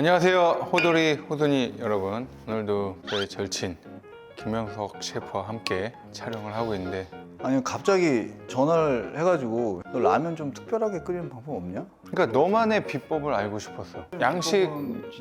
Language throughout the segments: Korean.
안녕하세요 호돌이 호돈이 여러분. 오늘도 저희 절친 김명석 셰프와 함께 촬영을 하고 있는데. 아니 갑자기 전화를 해가지고 너 라면 좀 특별하게 끓이는 방법 없냐? 그러니까 너만의 비법을 알고 싶었어. 양식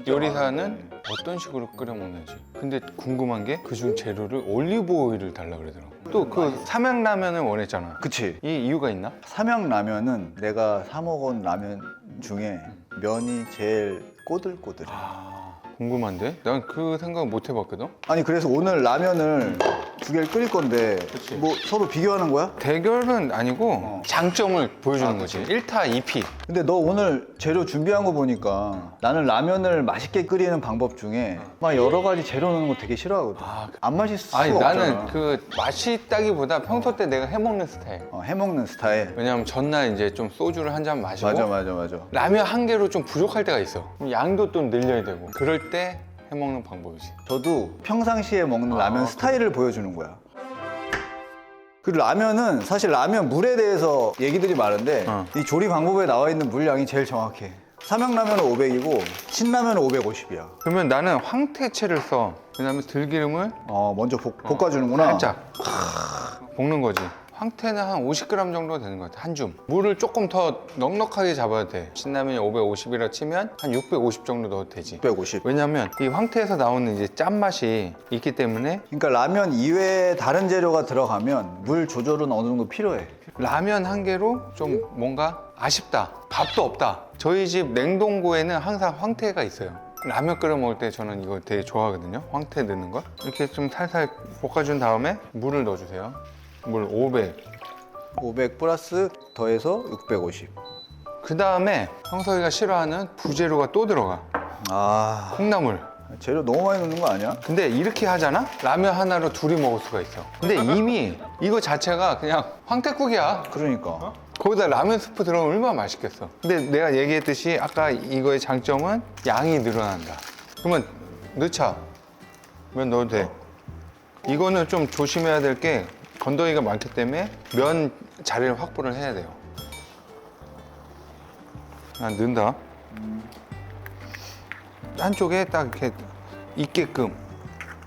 요리사는 어떤 식으로 끓여 먹는지. 근데 궁금한 게 그중 재료를 올리브 오일을 달라 그러더라고. 또 그 삼양라면을 원했잖아. 그치. 이 이유가 있나? 삼양 라면은 내가 사 먹은 라면 중에 면이 제일 꼬들꼬들해. 아 궁금한데? 난 그 생각 못 해봤거든. 아니 그래서 오늘 라면을 두 개를 끓일 건데 그치. 뭐 서로 비교하는 거야? 대결은 아니고 어. 장점을 보여주는 거지. 1타 2피. 근데 너 오늘 재료 준비한 거 보니까 나는 라면을 맛있게 끓이는 방법 중에 막 여러 가지 재료 넣는 거 되게 싫어하거든. 아, 그- 안 맛있을 수가 아니 없잖아. 나는 그 맛있다기보다 평소 때 내가 해먹는 스타일. 어, 해먹는 스타일. 왜냐면 전날 이제 좀 소주를 한 잔 마시고 맞아 맞아 맞아. 라면 한 개로 좀 부족할 때가 있어. 그럼 양도 좀 늘려야 되고. 그럴 때 해먹는 방법이지 저도 평상시에 먹는 라면 스타일을 보여주는 거야. 그리고 라면은 사실 라면 물에 대해서 얘기들이 많은데 어. 이 조리 방법에 나와 있는 물량이 제일 정확해. 삼양라면은 500이고 신라면은 550이야. 그러면 나는 황태채를 써 그다음에 들기름을 어 먼저 볶, 볶아주는구나. 살짝 볶는 거지 황태는 한 50g 정도 되는 것 같아 한 줌. 물을 조금 더 넉넉하게 잡아야 돼. 신라면이 550이라 치면 한 650 정도 넣어도 되지. 650. 왜냐면 이 황태에서 나오는 이제 짠맛이 있기 때문에 그러니까 라면 이외에 다른 재료가 들어가면 물 조절은 어느 정도 필요해. 라면 한 개로 좀 뭔가 아쉽다 밥도 없다. 저희 집 냉동고에는 항상 황태가 있어요. 라면 끓여 먹을 때 저는 이거 되게 좋아하거든요. 황태 넣는 거. 이렇게 좀 살살 볶아준 다음에 물을 넣어주세요 물 500. 500 플러스 더해서 650. 그 다음에 형석이가 싫어하는 부재료가 또 들어가. 아 콩나물. 재료 너무 많이 넣는 거 아니야? 근데 이렇게 하잖아? 라면 하나로 둘이 먹을 수가 있어. 근데 이미 이거 자체가 그냥 황태국이야. 그러니까. 거기다 라면 스프 들어가면 얼마나 맛있겠어. 근데 내가 얘기했듯이 아까 이거의 장점은 양이 늘어난다. 그러면 넣자. 면 넣어도 돼. 이거는 좀 조심해야 될 게 건더기가 많기 때문에 면 자리를 확보를 해야 돼요. 난 넣는다. 한쪽에 딱 이렇게 있게끔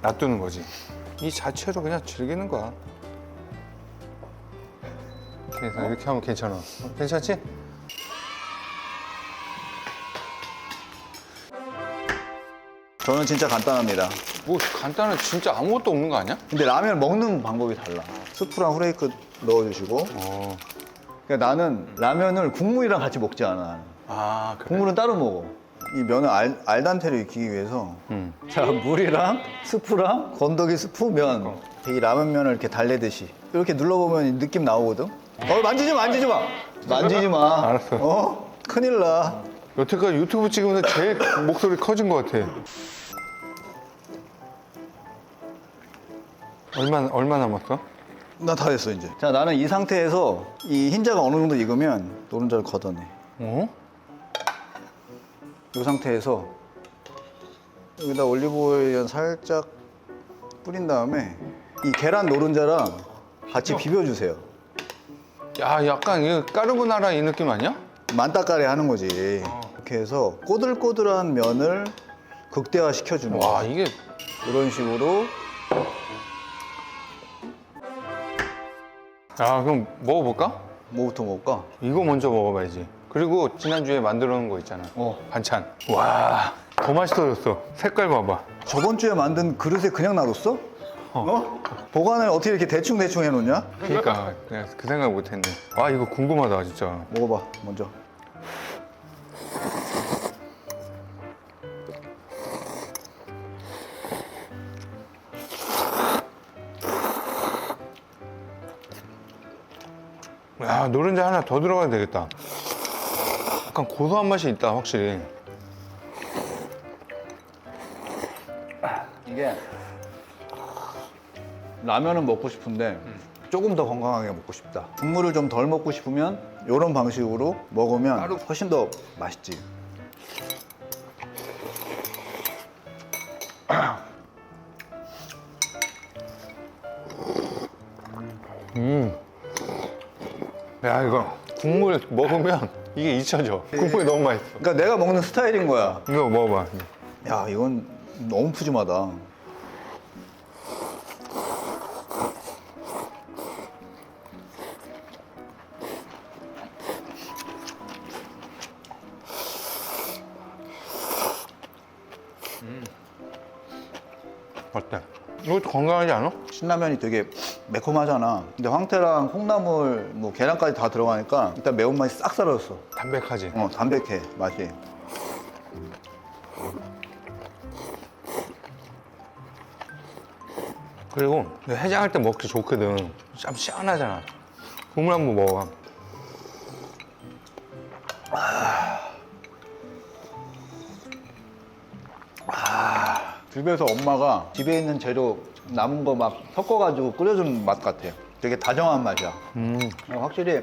놔두는 거지. 이 자체로 그냥 즐기는 거야. 그래서 이렇게 하면 괜찮아. 어, 괜찮지? 저는 진짜 간단합니다. 뭐 간단한 진짜 아무것도 없는 거 아니야? 근데 라면 먹는 방법이 달라. 스프랑 후레이크 넣어주시고. 어. 그러니까 나는 라면을 국물이랑 같이 먹지 않아. 아 그래. 국물은 따로 먹어. 이 면을 알, 알단테를 익히기 위해서. 음. 자, 물이랑 스프랑 건더기 스프 면. 이 라면면을 이렇게 달래듯이. 이렇게 눌러보면 이 느낌 나오거든? 어, 만지지 마, 만지지 마! 만지지 마. 알았어. 어? 큰일 나. 여태까지 유튜브 찍으면서 제일 목소리 커진 것 같아. 얼마 얼마 남았어? 나다 됐어, 이제. 자, 나는 이 상태에서 이 흰자가 어느 정도 익으면 노른자를 걷어내. 어? 이 상태에서 여기다 올리브오일 살짝 뿌린 다음에 이 계란 노른자랑 같이 비벼주세요. 야 약간 이 까르보나라 이 느낌 아니야? 만따까리 하는 거지. 이렇게 해서 꼬들꼬들한 면을 극대화 시켜주는 와 거야. 이게 이런 식으로 야 그럼 먹어볼까? 뭐부터 먹을까? 이거 먼저 먹어봐야지. 그리고 지난주에 만들어 놓은 거 있잖아. 어. 반찬. 와, 더 맛있어졌어. 색깔 봐봐. 저번 주에 만든 그릇에 그냥 놔뒀어? 어? 보관을 어떻게 이렇게 대충 대충 해놓냐? 그러니까 내가 그 생각 못했네. 아 이거 궁금하다 진짜. 먹어봐, 먼저. 야 노른자 하나 더 들어가야 되겠다. 약간 고소한 맛이 있다 확실히. 이게 라면은 먹고 싶은데 조금 더 건강하게 먹고 싶다. 국물을 좀 덜 먹고 싶으면 이런 방식으로 먹으면 훨씬 더 맛있지. 야 이거 국물 먹으면 이게 잊혀져. 국물이 너무 맛있어. 그러니까 내가 먹는 스타일인 거야. 이거 먹어봐. 야, 이건 너무 푸짐하다. 어때? 이것도 건강하지 않아? 신라면이 되게 매콤하잖아. 근데 황태랑 콩나물, 뭐 계란까지 다 들어가니까 일단 매운맛이 싹 사라졌어. 담백하지? 어, 담백해 맛이. 그리고 해장할 때 먹기 좋거든. 참 시원하잖아. 국물 한번 먹어봐. 집에서 엄마가 집에 있는 재료 남은 거 막 섞어가지고 끓여준 맛 같아. 되게 다정한 맛이야. 음, 어, 확실히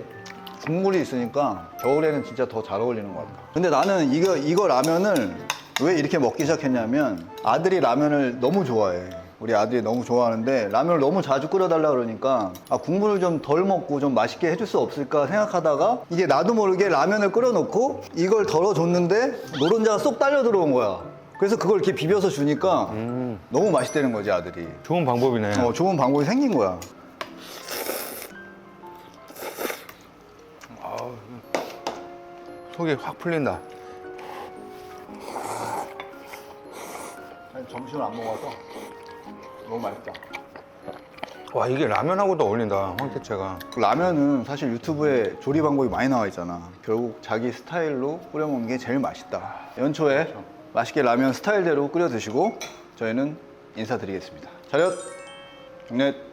국물이 있으니까 겨울에는 진짜 더 잘 어울리는 것 같아. 근데 나는 이거 이거 라면을 왜 이렇게 먹기 시작했냐면 아들이 라면을 너무 좋아해. 우리 아들이 너무 좋아하는데 라면을 너무 자주 끓여달라 그러니까 아, 국물을 좀 덜 먹고 좀 맛있게 해줄 수 없을까 생각하다가 이게 나도 모르게 라면을 끓여놓고 이걸 덜어줬는데 노른자가 쏙 딸려 들어온 거야. 그래서 그걸 이렇게 비벼서 주니까 너무 맛있다는 거지 아들이. 좋은 방법이네. 어, 좋은 방법이 생긴 거야. 속이 확 풀린다. 점심을 안 먹어서 너무 맛있다. 와, 이게 라면하고도 어울린다, 황태채가. 라면은 사실 유튜브에 조리 방법이 많이 나와 있잖아. 결국 자기 스타일로 끓여 먹는 게 제일 맛있다. 연초에 맛있게 라면 스타일대로 끓여 드시고 저희는 인사드리겠습니다. 차렷, 경례.